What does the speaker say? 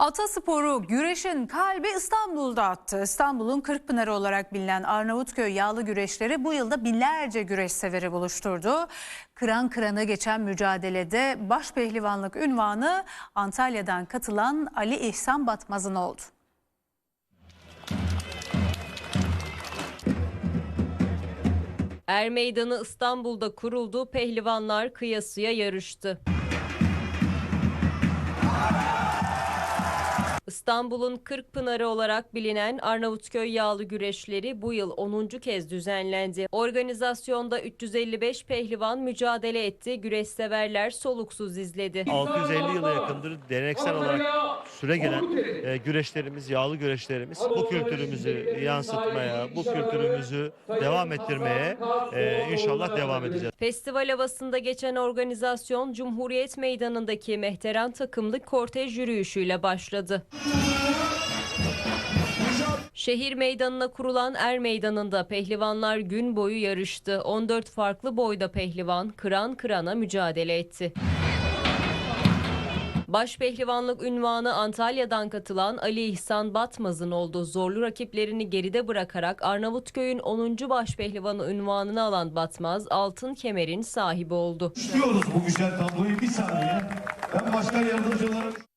Atasporu güreşin kalbi İstanbul'da attı. İstanbul'un Kırkpınarı olarak bilinen Arnavutköy yağlı güreşleri bu yılda binlerce güreş severi buluşturdu. Kıran kıranı geçen mücadelede baş pehlivanlık ünvanı Antalya'dan katılan Ali İhsan Batmaz'ın oldu. Er Meydanı İstanbul'da kuruldu, pehlivanlar kıyasıya yarıştı. İstanbul'un Kırkpınarı olarak bilinen Arnavutköy yağlı güreşleri bu yıl 10. kez düzenlendi. Organizasyonda 355 pehlivan mücadele etti, güreş severler soluksuz izledi. 650 yıla yakındır geleneksel olarak süre gelen e, güreşlerimiz, yağlı güreşlerimiz bu kültürümüzü yansıtmaya, bu kültürümüzü devam ettirmeye e, inşallah devam edeceğiz. Festival havasında geçen organizasyon Cumhuriyet Meydanı'ndaki Mehteran takımlı kortej yürüyüşüyle başladı. Şehir meydanına kurulan Er Meydanı'nda pehlivanlar gün boyu yarıştı. 14 farklı boyda pehlivan kıran kırana mücadele etti. Baş pehlivanlık ünvanı Antalya'dan katılan Ali İhsan Batmaz'ın oldu. Zorlu rakiplerini geride bırakarak Arnavutköy'ün 10. baş pehlivanı ünvanını alan Batmaz altın kemerin sahibi oldu. İstiyoruz bu güzel tabloyu bir saniye. Ben başkan yardımcılarım